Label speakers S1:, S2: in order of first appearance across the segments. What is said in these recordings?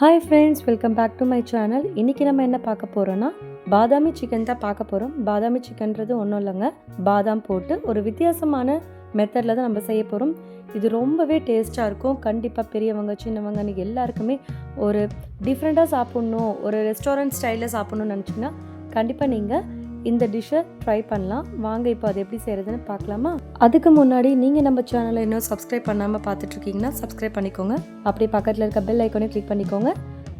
S1: Hi friends welcome back to my channel இன்றைக்கி நம்ம என்ன பார்க்க போகிறோன்னா பாதாமி சிக்கன் தான் பார்க்க போகிறோம் பாதாமி சிக்கன்றது ஒன்றும் இல்லைங்க. பாதாம் போட்டு ஒரு வித்தியாசமான மெத்தடில் தான் நம்ம செய்ய போகிறோம் இது ரொம்பவே டேஸ்ட்டாக இருக்கும். கண்டிப்பாக பெரியவங்க சின்னவங்கன்னு எல்லாருக்குமே ஒரு டிஃப்ரெண்ட்டாக சாப்பிட்ணும் ஒரு ரெஸ்டாரண்ட் ஸ்டைலில் சாப்பிட்ணுன்னு நினச்சிங்கன்னா கண்டிப்பாக நீங்கள் இந்த டிஷ்ஷை ட்ரை பண்ணலாம். வாங்க இப்போ அது எப்படி செய்கிறதுன்னு பார்க்கலாமா? அதுக்கு முன்னாடி நீங்கள் நம்ம சேனலை இன்னும் சப்ஸ்கிரைப் பண்ணாமல் பார்த்துட்ருக்கீங்கன்னா சப்ஸ்கிரைப் பண்ணிக்கோங்க. அப்படியே பக்கத்தில் இருக்க பெல் ஐக்கானையும் கிளிக் பண்ணிக்கோங்க.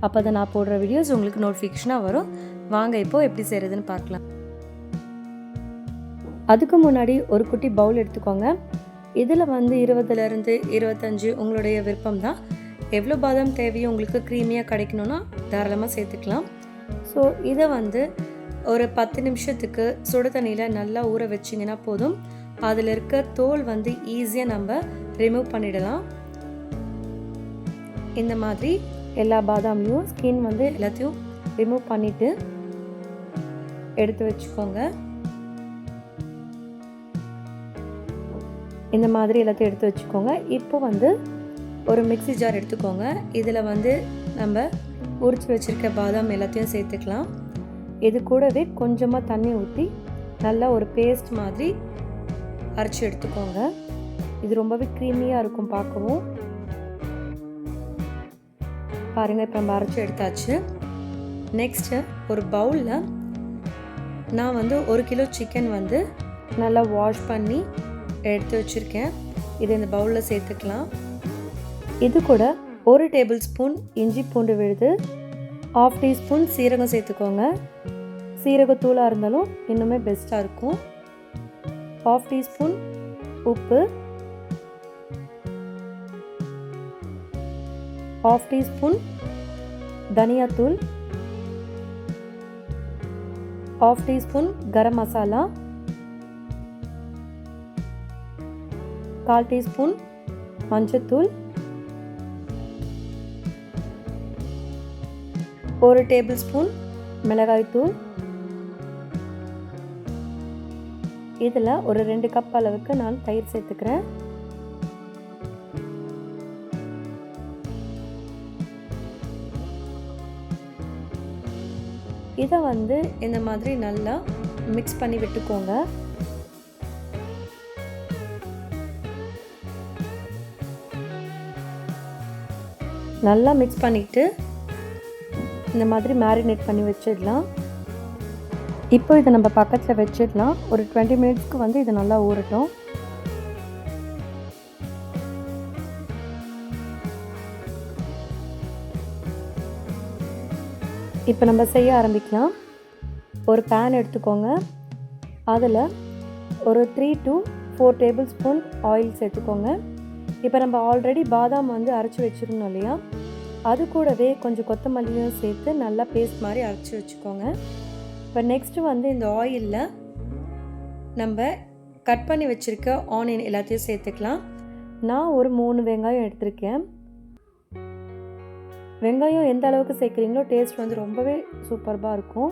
S1: அப்போ தான் நான் போடுற வீடியோஸ் உங்களுக்கு நோட்டிஃபிகேஷனாக வரும். வாங்க இப்போது எப்படி செய்கிறதுன்னு பார்க்கலாம். அதுக்கு முன்னாடி ஒரு குட்டி பவுல் எடுத்துக்கோங்க. இதில் வந்து இருபதுலேருந்து இருபத்தஞ்சு உங்களுடைய விருப்பம் தான். எவ்வளோ பாதாம் தேவையோ உங்களுக்கு க்ரீமியாக கிடைக்கணும்னா தாராளமாக சேர்த்துக்கலாம். ஸோ இதை வந்து ஒரு பத்து நிமிஷத்துக்கு சுடு தண்ணியில் நல்லா ஊற வச்சிங்கன்னா போதும். அதில் இருக்க தோல் வந்து ஈஸியாக நம்ம ரிமூவ் பண்ணிடலாம். இந்த மாதிரி எல்லா பாதாமையும் ஸ்கின் வந்து எல்லாத்தையும் ரிமூவ் பண்ணிவிட்டு எடுத்து வச்சுக்கோங்க. இந்த மாதிரி எல்லாத்தையும் எடுத்து வச்சுக்கோங்க. இப்போ வந்து ஒரு மிக்ஸி ஜார் எடுத்துக்கோங்க. இதில் வந்து நம்ம உரிச்சு வச்சுருக்க பாதாம் எல்லாத்தையும் சேர்த்துக்கலாம். இது கூடவே கொஞ்சமாக தண்ணி ஊற்றி நல்லா ஒரு பேஸ்ட் மாதிரி அரைச்சி எடுத்துக்கோங்க. இது ரொம்பவே க்ரீமியாக இருக்கும் பார்க்கவும். பாருங்கள் இப்போ நம்ம அரைச்சி எடுத்தாச்சு. நெக்ஸ்ட்டு ஒரு பவுலில் நான் வந்து ஒரு கிலோ சிக்கன் வந்து நல்லா வாஷ் பண்ணி எடுத்து வச்சுருக்கேன். இதை இந்த பவுலில் சேர்த்துக்கலாம். இது கூட ஒரு டேபிள் ஸ்பூன் இஞ்சி பூண்டு விழுது ஆஃப் டீஸ்பூன் சீரகம் சேர்த்துக்கோங்க. சீரகத்தூளாக இருந்தாலும் இன்னுமே பெஸ்ட்டாக இருக்கும். ஆஃப் டீஸ்பூன் உப்பு. ஆஃப் டீஸ்பூன் தனியாத்தூள். Half teaspoon garam masala. கால் டீஸ்பூன் மஞ்சத்தூள். ஒரு டேபிள் ஸ்பூன் மிளகாய்த்தூள் இதில் ஒரு ரெண்டு கப் அளவுக்கு நான் தயிர் சேர்த்துக்கிறேன். இதை வந்து இந்த மாதிரி நல்லா மிக்ஸ் பண்ணி விட்டுக்கோங்க. நல்லா மிக்ஸ் பண்ணிவிட்டு இந்த மாதிரி மேரினேட் பண்ணி வச்சிடலாம். இப்போ இதை நம்ம பக்கத்தில் வச்சிடலாம். ஒரு டுவெண்ட்டி மினிட்ஸ்க்கு வந்து இது நல்லா ஊறட்டும். இப்போ நம்ம செய்ய ஆரம்பிக்கலாம். ஒரு பேன் எடுத்துக்கோங்க. அதில் ஒரு three to four table spoon oil சேர்த்துக்கோங்க. இப்போ நம்ம ஆல்ரெடி பாதாம் வந்து அரைச்சி வச்சுருந்தோம் இல்லையா? அது கூடவே கொஞ்சம் கொத்தமல்லியும் சேர்த்து நல்லா பேஸ்ட் மாதிரி அரைச்சி வச்சுக்கோங்க. இப்போ நெக்ஸ்ட்டு வந்து இந்த ஆயிலில் நம்ம கட் பண்ணி வச்சுருக்க ஆனியன் எல்லாத்தையும் சேர்த்துக்கலாம். நான் ஒரு மூணு வெங்காயம் எடுத்திருக்கேன். வெங்காயம் எந்த அளவுக்கு சேர்க்குறீங்களோ டேஸ்ட் வந்து ரொம்பவே சூப்பர்பாக இருக்கும்.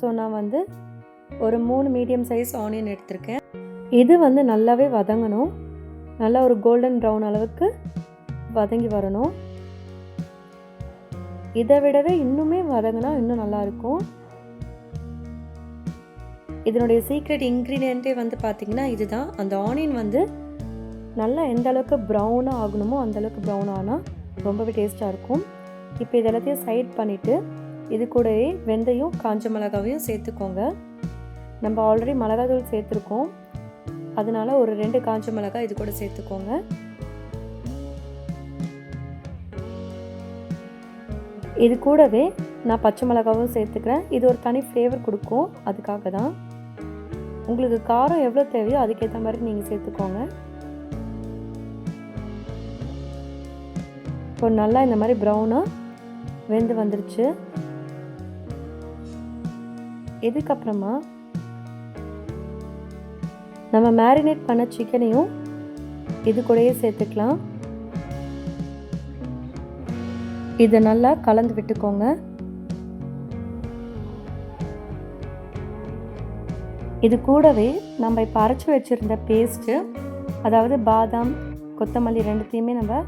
S1: ஸோ நான் வந்து ஒரு மூணு மீடியம் சைஸ் ஆனியன் எடுத்திருக்கேன். இது வந்து நல்லாவே வதங்கணும். நல்லா ஒரு கோல்டன் ப்ரௌன் அளவுக்கு வதங்கி வரணும். இதை விடவே இன்னுமே வதங்கினா இன்னும் நல்லாயிருக்கும். இதனுடைய சீக்ரெட் இன்க்ரீடியண்ட்டே வந்து பார்த்திங்கன்னா இதுதான். அந்த ஆனியன் வந்து நல்லா எந்த அளவுக்கு ப்ரௌனாக ஆகணுமோ அந்தளவுக்கு ப்ரௌன் ஆனால் ரொம்பவே டேஸ்ட்டாக இருக்கும். இப்போ இது எல்லாத்தையும் சைட் பண்ணிவிட்டு இது கூடவே வெந்தயம் காஞ்ச மிளகாவையும் சேர்த்துக்கோங்க. நம்ம ஆல்ரெடி மிளகாத்தூள் சேர்த்துருக்கோம். அதனால் ஒரு ரெண்டு காஞ்ச மிளகாய் இது கூட சேர்த்துக்கோங்க. இது கூடவே நான் பச்சை மிளகாவும் சேர்த்துக்கிறேன். இது ஒரு தனி ஃப்ளேவர் கொடுக்கும். அதுக்காக தான். உங்களுக்கு காரம் எவ்வளோ தேவையோ அதுக்கேற்ற மாதிரி நீங்கள் சேர்த்துக்கோங்க. இப்போ நல்லா இந்த மாதிரி ப்ரௌனாக வெந்து வந்துருச்சு. இதுக்கப்புறமா நம்ம மேரினேட் பண்ண சிக்கனையும் இது கூடயே சேர்த்துக்கலாம். இதை நல்லா கலந்து விட்டுக்கோங்க. இது கூடவே நம்ம இப்போ அரைச்சி வச்சுருந்த பேஸ்ட்டு அதாவது பாதாம் கொத்தமல்லி ரெண்டுத்தையுமே நம்ம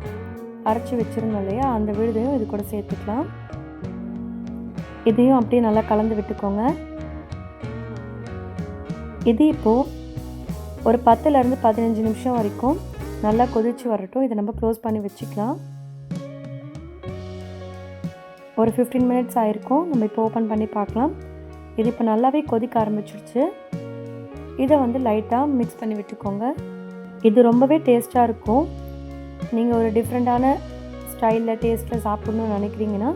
S1: அரைச்சி வச்சுருந்தோம் இல்லையா? அந்த விழுதையும் இது கூட சேர்த்துக்கலாம். இதையும் அப்படியே நல்லா கலந்து விட்டுக்கோங்க. இது இப்போது ஒரு பத்துலேருந்து பதினஞ்சு நிமிஷம் வரைக்கும் நல்லா கொதிச்சு வரட்டும். இதை நம்ம க்ளோஸ் பண்ணி வச்சுக்கலாம். ஒரு ஃபிஃப்டீன் மினிட்ஸ் ஆயிருக்கும். நம்ம இப்போ ஓப்பன் பண்ணி பார்க்கலாம். இது இப்போ நல்லாவே கொதிக்க ஆரம்பிச்சிருச்சு. இதை வந்து லைட்டாக மிக்ஸ் பண்ணி விட்டுக்கோங்க. இது ரொம்பவே டேஸ்ட்டாக இருக்கும். நீங்கள் ஒரு டிஃப்ரெண்ட்டான ஸ்டைலில் டேஸ்ட்டில் சாப்பிட்ணுன்னு நினைக்கிறீங்கன்னா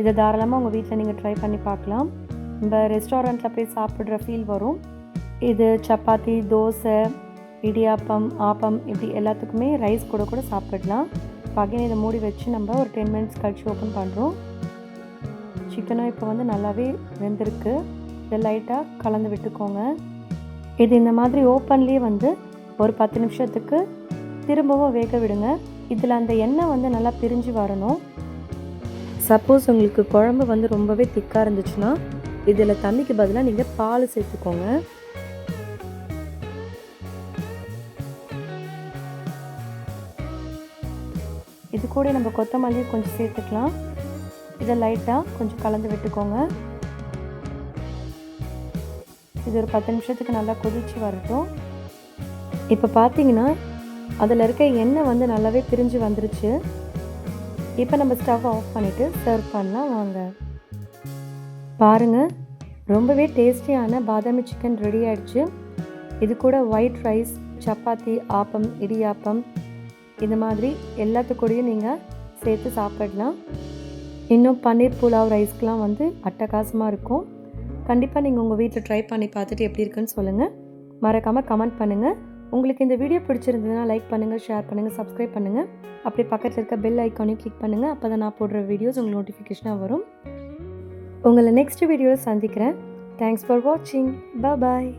S1: இதை தாராளமாக உங்கள் வீட்டில் நீங்கள் ட்ரை பண்ணி பார்க்கலாம். நம்ம ரெஸ்டாரண்ட்டில் போய் சாப்பிட்ற ஃபீல் வரும். இது சப்பாத்தி தோசை இடியாப்பம் ஆப்பம் இப்படி எல்லாத்துக்குமே ரைஸ் கூட கூட சாப்பிடலாம். இப்போ அகைன் இதை மூடி வச்சு நம்ம ஒரு டென் மினிட்ஸ் கழிச்சு ஓப்பன் பண்ணுறோம் சிக்கனும் இப்போ வந்து நல்லாவே வெந்திருக்கு. இதை லைட்டாக கலந்து விட்டுக்கோங்க. இது இந்த மாதிரி ஓப்பன்லேயே வந்து ஒரு பத்து நிமிஷத்துக்கு திரும்பவும் வேக விடுங்க. இதில் அந்த எண்ணெய் வந்து நல்லா பிரிஞ்சு வரணும். சப்போஸ் உங்களுக்கு குழம்பு வந்து ரொம்பவே திக்காக இருந்துச்சுன்னா இதில் தண்ணிக்கு பதிலாக நீங்கள் பால் சேர்த்துக்கோங்க. இது கூட நம்ம கொத்தமல்லி கொஞ்சம் சேர்த்துக்கலாம். இதை லைட்டாக கொஞ்சம் கலந்து விட்டுக்கோங்க. இது ஒரு பத்து நிமிஷத்துக்கு நல்லா கொதிச்சு வரட்டும். இப்போ பார்த்தீங்கன்னா அதில் இருக்க எண்ணெய் வந்து நல்லாவே பிரிஞ்சு வந்துருச்சு. இப்போ நம்ம ஸ்டவ் ஆஃப் பண்ணிவிட்டு சர்வ் பண்ணலாம் வாங்க. பாருங்கள் ரொம்பவே டேஸ்டியான பாதாமி சிக்கன் ரெடி ஆயிடுச்சு. இது கூட ஒயிட் ரைஸ் சப்பாத்தி ஆப்பம் இடியாப்பம் இந்த மாதிரி எல்லாத்துக்கூடயும் நீங்கள் சேர்த்து சாப்பிடலாம். இன்னும் பன்னீர் புலாவ் ரைஸ்க்கெலாம் வந்து அட்டகாசமாக இருக்கும். கண்டிப்பாக நீங்கள் உங்கள் வீட்டில் ட்ரை பண்ணி பார்த்துட்டு எப்படி இருக்குன்னு சொல்லுங்கள் மறக்காமல் கமெண்ட் பண்ணுங்கள் உங்களுக்கு இந்த வீடியோ பிடிச்சிருந்ததுன்னா லைக் பண்ணுங்கள் ஷேர் பண்ணுங்கள் சப்ஸ்கிரைப் பண்ணுங்கள் அப்படி பக்கத்தில் இருக்க பெல் ஐக்கானையும் கிளிக் பண்ணுங்கள் அப்போ தான் நான் போடுற வீடியோஸ் உங்களுக்கு நோட்டிஃபிகேஷனாக வரும். உங்களை நெக்ஸ்ட் வீடியோவில் சந்திக்கிறேன். தேங்க்ஸ் ஃபார் வாட்சிங் பாய்